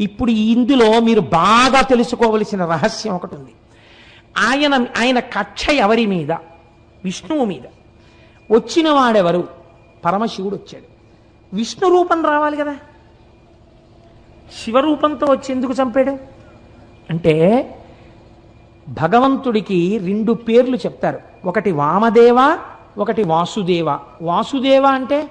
ఇప్పుడు ఇందులో మీరు బాగా తెలుసుకోవలసిన రహస్యం ఒకటి ఉంది. ఆయన ఆయన కక్ష ఎవరి మీద? విష్ణువు మీద. వచ్చిన వాడెవరు? పరమశివుడు వచ్చాడు. విష్ణు రూపం రావాలి కదా? శివరూపంతో వచ్చి ఎందుకు చంపాడు? అంటే భగవంతుడికి రెండు పేర్లు చెప్తారు. ఒకటి వామదేవ ఒకటి వాసుదేవ. వాసుదేవ అంటే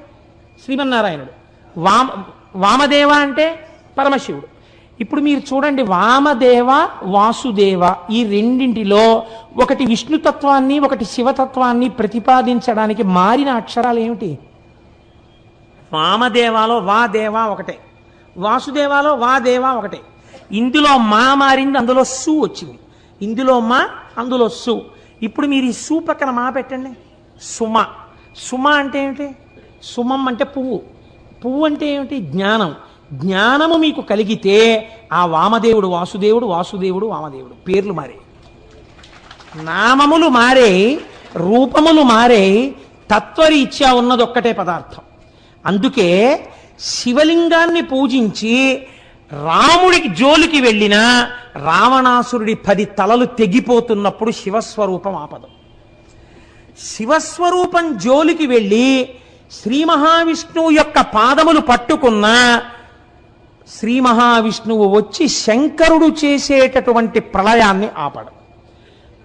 శ్రీమన్నారాయణుడు. వామ వామదేవ అంటే పరమశివుడు. ఇప్పుడు మీరు చూడండి వామదేవ వాసుదేవ ఈ రెండింటిలో ఒకటి విష్ణుతత్వాన్ని ఒకటి శివతత్వాన్ని ప్రతిపాదించడానికి మారిన అక్షరాలు ఏమిటి? వామదేవాలో వా దేవా ఒకటే వాసుదేవాలో వా దేవా ఒకటే. ఇందులో మా మారింది అందులో సు వచ్చింది. ఇందులో మా అందులో సు. ఇప్పుడు మీరు ఈ సు పక్కన మా పెట్టండి. సుమ. సుమ అంటే ఏమిటి? సుమం అంటే పువ్వు. పువ్వు అంటే ఏమిటి? జ్ఞానం. జ్ఞానము మీకు కలిగితే ఆ వామదేవుడు వాసుదేవుడు వాసుదేవుడు వామదేవుడు. పేర్లు మారే. నామములు మారే రూపములు మారే తత్వరీత్యా ఉన్నదొక్కటే పదార్థం. అందుకే శివలింగాన్ని పూజించి రాముడికి జోలికి వెళ్ళిన రావణాసురుడి పది తలలు తెగిపోతున్నప్పుడు శివస్వరూపం ఆపదం. శివస్వరూపం జోలికి వెళ్ళి శ్రీ మహావిష్ణువు యొక్క పాదములు పట్టుకున్న శ్రీ మహావిష్ణువు వచ్చి శంకరుడు చేసేటటువంటి ప్రళయాన్ని ఆపడం.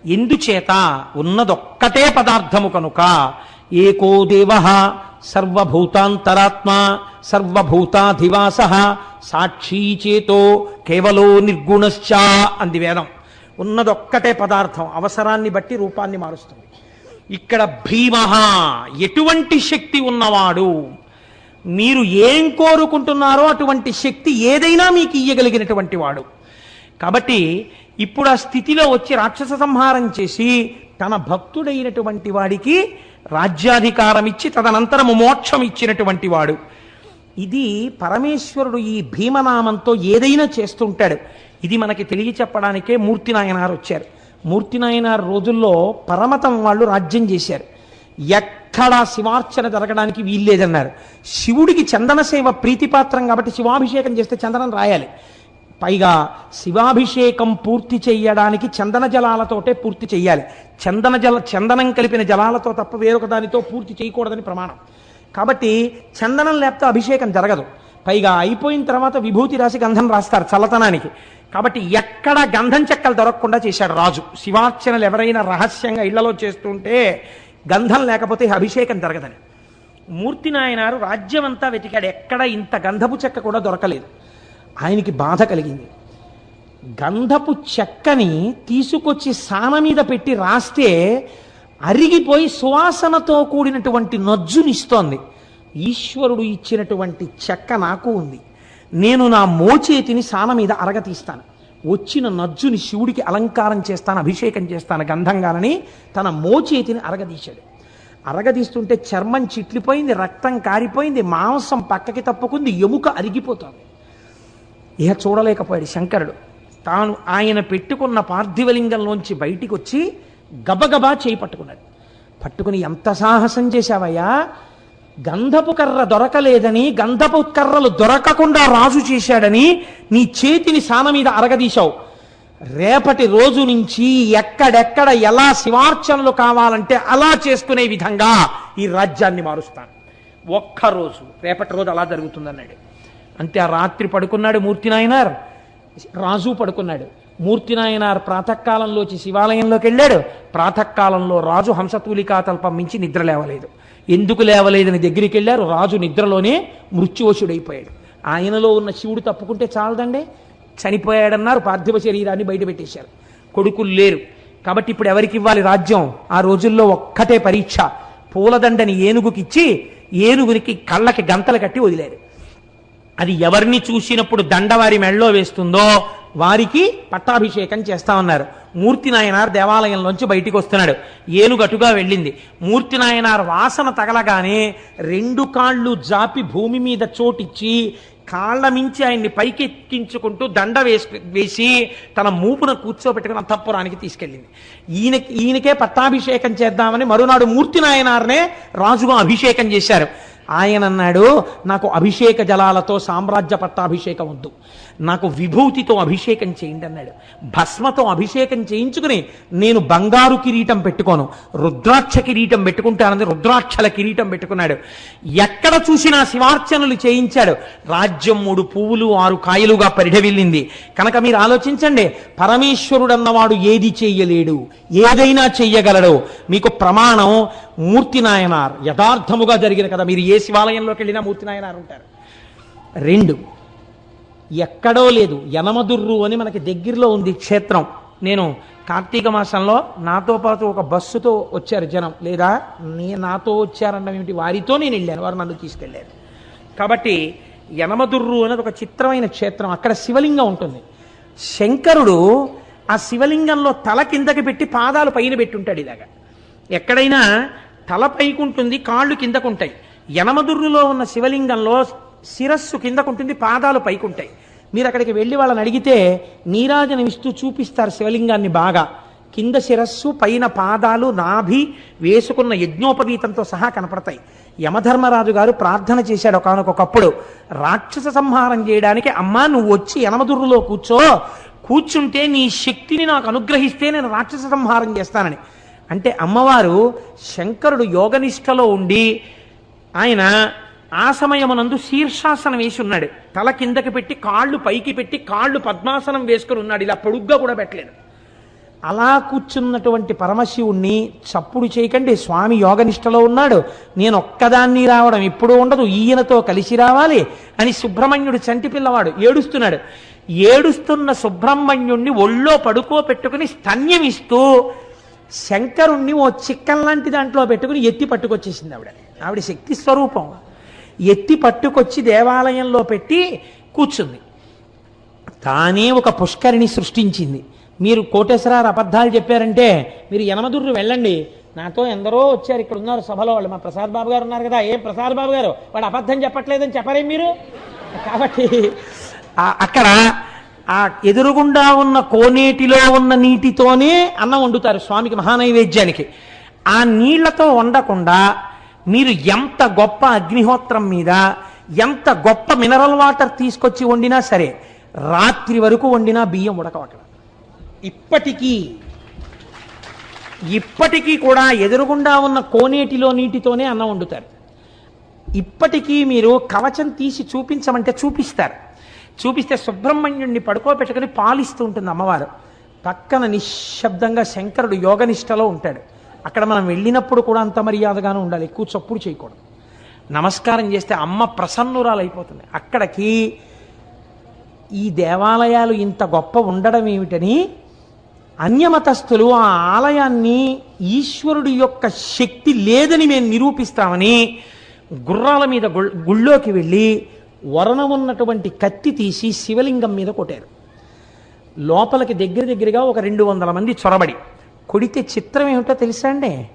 ఎందుచేత ఉన్నదొక్కటే పదార్థము కనుక ఏకో దేవ సర్వభూతాంతరాత్మ సర్వభూతాధివాస సాక్షీ చేతో కేవలో నిర్గుణశ్చ అంది వేదం. ఉన్నదొక్కటే పదార్థం అవసరాన్ని బట్టి రూపాన్ని మారుస్తుంది. ఇక్కడ భీమ ఎటువంటి శక్తి ఉన్నవాడు? మీరు ఏం కోరుకుంటున్నారో అటువంటి శక్తి ఏదైనా మీకు ఇయ్యగలిగినటువంటి వాడు. కాబట్టి ఇప్పుడు ఆ స్థితిలో వచ్చి రాక్షస సంహారం చేసి తన భక్తుడైనటువంటి వాడికి రాజ్యాధికారం ఇచ్చి తదనంతరము మోక్షం ఇచ్చినటువంటి వాడు. ఇది పరమేశ్వరుడు ఈ భీమనామంతో ఏదైనా చేస్తుంటాడు. ఇది మనకి తెలియచెప్పడానికే మూర్తి నాయనారు వచ్చారు. మూర్తి నాయనారు రోజుల్లో పరమతం వాళ్ళు రాజ్యం చేశారు. ఎక్కడా శివార్చన జరగడానికి వీల్లేదన్నారు. శివుడికి చందన సేవ ప్రీతిపాత్రం కాబట్టి శివాభిషేకం చేస్తే చందనం రాయాలి. పైగా శివాభిషేకం పూర్తి చేయడానికి చందన జలాలతోటే పూర్తి చేయాలి చందన జల చందనం కలిపిన జలాలతో తప్ప వేరొక దానితో పూర్తి చేయకూడదని ప్రమాణం. కాబట్టి చందనం లేకపోతే అభిషేకం జరగదు. పైగా అయిపోయిన తర్వాత విభూతి రాసి గంధం రాస్తారు చల్లతనానికి. కాబట్టి ఎక్కడ గంధం చెక్కలు దొరకకుండా చేశాడు రాజు. శివార్చనలు ఎవరైనా రహస్యంగా ఇళ్ళలో చేస్తుంటే గంధం లేకపోతే అభిషేకం జరగదని. మూర్తి నాయనారు రాజ్యమంతా వెతికాడు. ఎక్కడ ఇంత గంధపు చెక్క కూడా దొరకలేదు. ఆయనకి బాధ కలిగింది. గంధపు చెక్కని తీసుకొచ్చి సాన మీద పెట్టి రాస్తే అరిగిపోయి సువాసనతో కూడినటువంటి నజ్జునిస్తోంది. ఈశ్వరుడు ఇచ్చినటువంటి చెక్క నాకు ఉంది. నేను నా మోచేతిని సాన మీద అరగతీస్తాను వచ్చిన నజ్జుని శివుడికి అలంకారం చేస్తాను అభిషేకం చేస్తాను గంధంగానని తన మోచేతిని అరగదీశాడు. అరగదీస్తుంటే చర్మం చిట్లిపోయింది రక్తం కారిపోయింది మాంసం పక్కకి తప్పుకుంది ఎముక అరిగిపోతుంది. ఇహ చూడలేకపోయాడు శంకరుడు. తాను ఆయన పెట్టుకున్న పార్థివలింగంలోంచి బయటికి వచ్చి గబగబా చేయి పట్టుకున్నాడు. పట్టుకుని ఎంత సాహసం చేశావయ్యా? గంధపు కర్ర దొరకలేదని గంధపు కర్రలు దొరకకుండా రాజు చేశాడని నీ చేతిని సాన మీద అరగదీశావు. రేపటి రోజు నుంచి ఎక్కడెక్కడ ఎలా శివార్చనలు కావాలంటే అలా చేసుకునే విధంగా ఈ రాజ్యాన్ని మారుస్తాను. ఒక్కరోజు రేపటి రోజు అలా జరుగుతుందన్నాడు. అంతే ఆ రాత్రి పడుకున్నాడు మూర్తి నాయనార్ రాజు పడుకున్నాడు. మూర్తినాయనార్ ప్రాతకాలంలోచి శివాలయంలోకి వెళ్ళాడు. ప్రాతకాలంలో రాజు హంసతూలికాతల్పం మించి నిద్ర లేవలేదు. ఎందుకు లేవలేదని దగ్గరికి వెళ్ళారు. రాజు నిద్రలోనే మృత్యువశుడైపోయాడు. ఆయనలో ఉన్న శివుడు తప్పుకుంటే చాలదండి. చనిపోయాడన్నారు. పార్థివ శరీరాన్ని బయటపెట్టేశారు. కొడుకులు లేరు. కాబట్టి ఇప్పుడు ఎవరికి ఇవ్వాలి రాజ్యం? ఆ రోజుల్లో ఒక్కటే పరీక్ష. పూలదండని ఏనుగుకిచ్చి ఏనుగునికి కళ్ళకి గంతలు కట్టి వదిలేరు. అది ఎవరిని చూసినప్పుడు దండవారి మెళ్ళలో వేస్తుందో వారికి పట్టాభిషేకం చేస్తామన్నారు మూర్తి నాయనార్ దేవాలయంలోంచి బయటికి వస్తున్నాడు. ఏనుగటుగా వెళ్ళింది. మూర్తి నాయనార్ వాసన తగలగానే రెండు కాళ్ళు జాపి భూమి మీద చోటిచ్చి కాళ్ళ మించి ఆయన్ని పైకెక్కించుకుంటూ దండ వేసి వేసి తన మూపున కూర్చోబెట్టుకుని అంతఃపురానికి తీసుకెళ్ళింది. ఈయన ఈయనకే పట్టాభిషేకం చేద్దామని మరునాడు మూర్తినాయనార్నే రాజుగా అభిషేకం చేశారు. ఆయన అన్నాడు నాకు అభిషేక జలాలతో సామ్రాజ్య పట్టాభిషేకం వద్దు. నాకు విభూతితో అభిషేకం చేయండి అన్నాడు. భస్మతో అభిషేకం చేయించుకుని నేను బంగారు కిరీటం పెట్టుకోను. రుద్రాక్ష కిరీటం పెట్టుకుంటానని రుద్రాక్షల కిరీటం పెట్టుకున్నాడు. ఎక్కడ చూసినా శివార్చనలు చేయించాడు. రాజ్యం మూడు పువ్వులు ఆరు కాయలుగా పరిఢవిల్లింది కనుక మీరు ఆలోచించండి పరమేశ్వరుడు అన్నవాడు ఏది చేయలేడు ఏదైనా చెయ్యగలడు. మీకు ప్రమాణం మూర్తి నాయనార్ యథార్థముగా జరిగిన కదా మీరు ఏ శివాలయంలోకి వెళ్ళినా మూర్తి నాయనార్ ఉంటారు. రెండు ఎక్కడో లేదు. యనమదుర్రు అని మనకి దగ్గరలో ఉంది క్షేత్రం. నేను కార్తీక మాసంలో నాతో పాటు ఒక బస్సుతో వచ్చారు జనం. లేదా నే నాతో వచ్చారన్న ఏమిటి? వారితో నేను వెళ్ళాను. వారు నన్ను తీసుకెళ్ళారు కాబట్టి యనమదుర్రు అనేది ఒక చిత్రమైన క్షేత్రం. అక్కడ శివలింగం ఉంటుంది. శంకరుడు ఆ శివలింగంలో తల కిందకి పెట్టి పాదాలు పైన పెట్టుంటాడు ఇలాగా. ఎక్కడైనా తల పైకుంటుంది కాళ్ళు కిందకుంటాయి. యనమదుర్రులో ఉన్న శివలింగంలో శిరస్సు కిందకుంటుంది పాదాలు పైకుంటాయి. మీరు అక్కడికి వెళ్ళి వాళ్ళని అడిగితే నీరాజనం ఇస్తూ చూపిస్తారు శివలింగాన్ని బాగా. కింద శిరస్సు పైన పాదాలు నాభి వేసుకున్న యజ్ఞోపవీతంతో సహా కనపడతాయి. యమధర్మరాజు గారు ప్రార్థన చేశాడు ఒకనకొకప్పుడు. రాక్షస సంహారం చేయడానికి అమ్మా నువ్వు వచ్చి యనమదుర్రులో కూర్చో. కూర్చుంటే నీ శక్తిని నాకు అనుగ్రహిస్తే నేను రాక్షస సంహారం చేస్తానని. అంటే అమ్మవారు శంకరుడు యోగనిష్టలో ఉండి ఆయన ఆ సమయమునందు శీర్షాసనం వేసి ఉన్నాడు తల కిందకి పెట్టి కాళ్ళు పైకి పెట్టి కాళ్ళు పద్మాసనం వేసుకుని ఉన్నాడు. ఇలా పొడుగ్గా కూడా పెట్టలేదు. అలా కూర్చున్నటువంటి పరమశివుణ్ణి చప్పుడు చేయకండి. స్వామి యోగనిష్టలో ఉన్నాడు. నేను ఒక్కదాన్ని రావడం ఇప్పుడు ఉండదు. ఈయనతో కలిసి రావాలి అని సుబ్రహ్మణ్యుడు చంటి పిల్లవాడు ఏడుస్తున్నాడు. ఏడుస్తున్న సుబ్రహ్మణ్యుణ్ణి ఒళ్ళో పడుకోపెట్టుకుని స్తన్యమిస్తూ శంకరుణ్ణి ఓ చిక్కన్ లాంటి దాంట్లో పెట్టుకుని ఎత్తి పట్టుకొచ్చేసింది ఆవిడ. ఆవిడ శక్తి స్వరూపం. ఎత్తి పట్టుకొచ్చి దేవాలయంలో పెట్టి కూర్చుంది. తానే ఒక పుష్కరిణి సృష్టించింది. మీరు కోటేశ్వరారు అబద్ధాలు చెప్పారంటే మీరు యనమదుర్రు వెళ్ళండి. నాతో ఎందరో వచ్చారు ఇక్కడ ఉన్నారు సభలో వాళ్ళు. మా ప్రసాద్ బాబు గారు ఉన్నారు కదా. ఏం ప్రసాద్ బాబు గారు? వాడు అబద్ధం చెప్పట్లేదని చెప్పరేం మీరు? కాబట్టి అక్కడ ఆ ఎదురుగుండా ఉన్న కోనేటిలో ఉన్న నీటితోనే అన్నం వండుతారు స్వామికి మహానైవేద్యానికి. ఆ నీళ్ళతో వండకుండా మీరు ఎంత గొప్ప అగ్నిహోత్రం మీద ఎంత గొప్ప మినరల్ వాటర్ తీసుకొచ్చి వండినా సరే రాత్రి వరకు వండినా బియ్యం ఉడకవు అక్కడ ఇప్పటికీ ఇప్పటికీ కూడా ఎదురుగుండా ఉన్న కోనేటిలో నీటితోనే అన్నం వండుతారు. ఇప్పటికీ మీరు కవచం తీసి చూపించమంటే చూపిస్తారు. చూపిస్తే సుబ్రహ్మణ్యుణ్ణి పడుకోబెట్టుకుని పాలిస్తూ ఉంటుంది అమ్మవారు. పక్కన నిశ్శబ్దంగా శంకరుడు యోగనిష్టలో ఉంటాడు. అక్కడ మనం వెళ్ళినప్పుడు కూడా అంత మర్యాదగానే ఉండాలి. ఎక్కువ చప్పుడు చేయకూడదు. నమస్కారం చేస్తే అమ్మ ప్రసన్నురాలైపోతుంది. అక్కడికి ఈ దేవాలయాలు ఇంత గొప్ప ఉండడం ఏమిటని అన్యమతస్థులు ఆ ఆలయాన్ని ఈశ్వరుడి యొక్క శక్తి లేదని మేము నిరూపిస్తామని గుర్రాల మీద గుళ్ళోకి వెళ్ళి వరణ ఉన్నటువంటి కత్తి తీసి శివలింగం మీద కొట్టారు. లోపలికి దగ్గర దగ్గరగా ఒక రెండు వందల మంది చొరబడి కొడితే చిత్రం ఏమిటో తెలుసా అండి?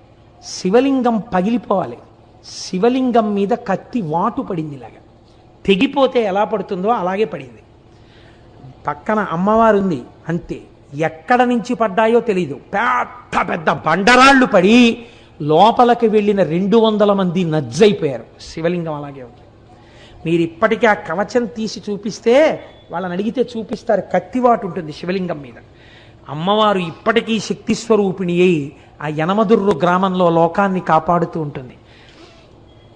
శివలింగం పగిలిపోవాలి. శివలింగం మీద కత్తి వాటు పడింది ఇలాగా. తెగిపోతే ఎలా పడుతుందో అలాగే పడింది. పక్కన అమ్మవారు ఉంది అంతే. ఎక్కడ నుంచి పడ్డాయో తెలియదు పెద్ద పెద్ద బండరాళ్ళు పడి లోపలికి వెళ్ళిన రెండు వందల మంది నజ్జైపోయారు శివలింగం అలాగే ఉంది. మీరు ఇప్పటికీ ఆ కవచం తీసి చూపిస్తే వాళ్ళని అడిగితే చూపిస్తారు కత్తివాటు ఉంటుంది శివలింగం మీద. అమ్మవారు ఇప్పటికీ శక్తి స్వరూపిణి అయి ఆ యనమదుర్రు గ్రామంలో లోకాన్ని కాపాడుతూ ఉంటుంది.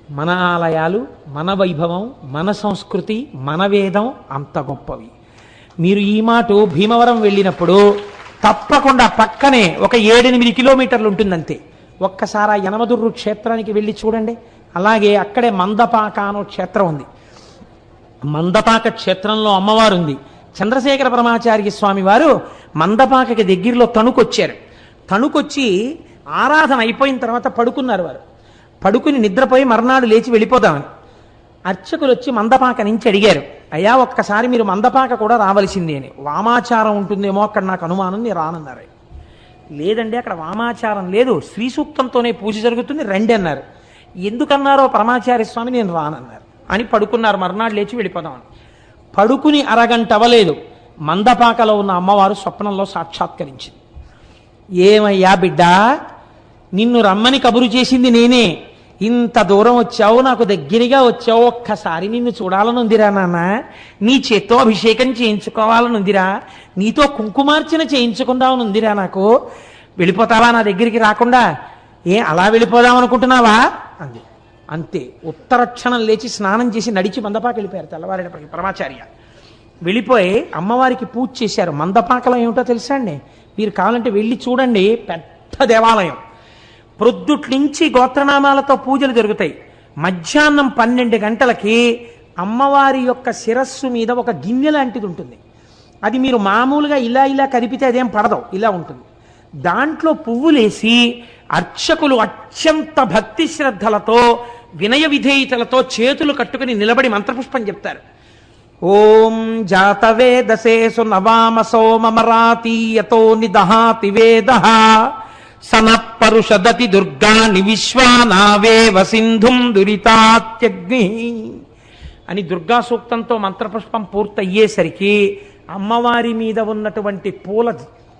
మన ఆలయాలు మన వైభవం మన సంస్కృతి మన వేదం అంత గొప్పవి. మీరు ఈ మాట భీమవరం వెళ్ళినప్పుడు తప్పకుండా పక్కనే ఒక ఏడెనిమిది కిలోమీటర్లు ఉంటుందంతే. ఒక్కసారి ఆ యనమదుర్రు క్షేత్రానికి వెళ్ళి చూడండి. అలాగే అక్కడే మందపాక అనో క్షేత్రం ఉంది. మందపాక క్షేత్రంలో అమ్మవారు ఉంది చంద్రశేఖర పరమాచార్య స్వామి వారు మందపాకకి దగ్గరలో తణుకొచ్చారు. తణుకొచ్చి ఆరాధన అయిపోయిన తర్వాత పడుకున్నారు వారు. పడుకుని నిద్రపోయి మర్నాడు లేచి వెళ్ళిపోదామని. అర్చకులు వచ్చి మందపాక నుంచి అడిగారు అయ్యా ఒక్కసారి మీరు మందపాక కూడా రావలసింది అని. వామాచారం ఉంటుందేమో అక్కడ నాకు అనుమానం నేను రానన్నారు. లేదండి అక్కడ వామాచారం లేదు. శ్రీ సూక్తంతోనే పూజ జరుగుతుంది రండి అన్నారు. ఎందుకన్నారో పరమాచార్య స్వామి నేను రానన్నారు అని పడుకున్నారు. మర్నాడు లేచి వెళ్ళిపోదామని. పడుకుని అరగంట అవ్వలేదు మందపాకలో ఉన్న అమ్మవారు స్వప్నంలో సాక్షాత్కరించింది. ఏమయ్యా బిడ్డ నిన్ను రమ్మని కబురు చేసింది నేనే. ఇంత దూరం వచ్చావు నాకు దగ్గరగా వచ్చావు ఒక్కసారి నిన్ను చూడాలనుందిరా నాన్న. నీ చేత్తో అభిషేకం చేయించుకోవాలనుందిరా. నీతో కుంకుమార్చన చేయించుకుందామనుందిరా నాకు. వెళ్ళిపోతావా నా దగ్గరికి రాకుండా? ఏ అలా వెళ్ళిపోదాం అనుకుంటున్నావా అంది. అంతే. ఉత్తరక్షణం లేచి స్నానం చేసి నడిచి మందపాక వెళ్ళిపోయారు తెల్లవారేటప్పటికి పరమాచార్య. వెళ్ళిపోయి అమ్మవారికి పూజ చేశారు. మందపాకలం ఏమిటో తెలుసా అండి? మీరు కావాలంటే వెళ్ళి చూడండి. పెద్ద దేవాలయం. ప్రొద్దుట్నుంచి గోత్రనామాలతో పూజలు జరుగుతాయి. మధ్యాహ్నం పన్నెండు గంటలకి అమ్మవారి యొక్క శిరస్సు మీద ఒక గిన్నె లాంటిది ఉంటుంది. అది మీరు మామూలుగా ఇలా ఇలా కదిపితే అదేం పడదు. ఇలా ఉంటుంది. దాంట్లో పువ్వులేసి అర్చకులు అత్యంత భక్తి శ్రద్ధలతో వినయ విధేయతలతో చేతులు కట్టుకుని నిలబడి మంత్రపుష్పం చెప్తారు. ఓం జాతవేదసేసు నవామ సోమమరాతీయతో నిదహాతి వేద. సనపరుషదతి దుర్గాని విశ్వానావేవ సింధుం దురితాత్యగ్ని. అని దుర్గా సూక్తంతో మంత్రపుష్పం పూర్తయ్యేసరికి అమ్మవారి మీద ఉన్నటువంటి పూల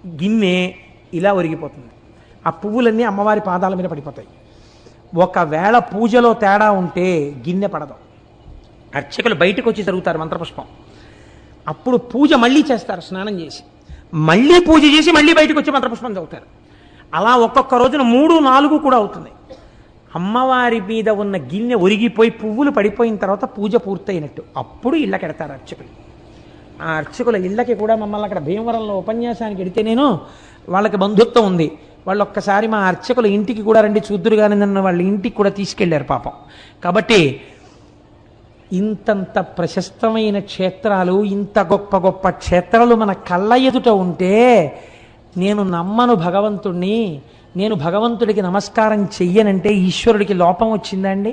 గిన్నె ఇలా ఒరిగిపోతుంది. ఆ పువ్వులన్నీ అమ్మవారి పాదాల మీద పడిపోతాయి. ఒకవేళ పూజలో తేడా ఉంటే గిన్నె పడదు. అర్చకులు బయటకు వచ్చి జరుగుతారు మంత్రపుష్పం. అప్పుడు పూజ మళ్ళీ చేస్తారు స్నానం చేసి. మళ్ళీ పూజ చేసి మళ్ళీ బయటకు వచ్చి మంత్రపుష్పం చదువుతారు. అలా ఒక్కొక్క రోజున మూడు నాలుగు కూడా అవుతుంది అమ్మవారి మీద ఉన్న గిన్నె ఒరిగిపోయి పువ్వులు పడిపోయిన తర్వాత పూజ పూర్తయినట్టు. అప్పుడు ఇళ్ళకెడతారు అర్చకులు. ఆ అర్చకుల ఇళ్ళకి కూడా మమ్మల్ని అక్కడ భీమవరంలో ఉపన్యాసానికి ఎడితే నేను వాళ్ళకి బంధుత్వం ఉంది. వాళ్ళు ఒక్కసారి మా అర్చకులు ఇంటికి కూడా రండి చూద్దురు కానీ నన్ను వాళ్ళ ఇంటికి కూడా తీసుకెళ్ళారు పాపం. కాబట్టి ఇంతంత ప్రశస్తమైన క్షేత్రాలు ఇంత గొప్ప గొప్ప క్షేత్రాలు మన కళ్ళ ఎదుట ఉంటే నేను నమ్మను భగవంతుణ్ణి. నేను భగవంతుడికి నమస్కారం చెయ్యనంటే ఈశ్వరుడికి లోపం వచ్చిందండి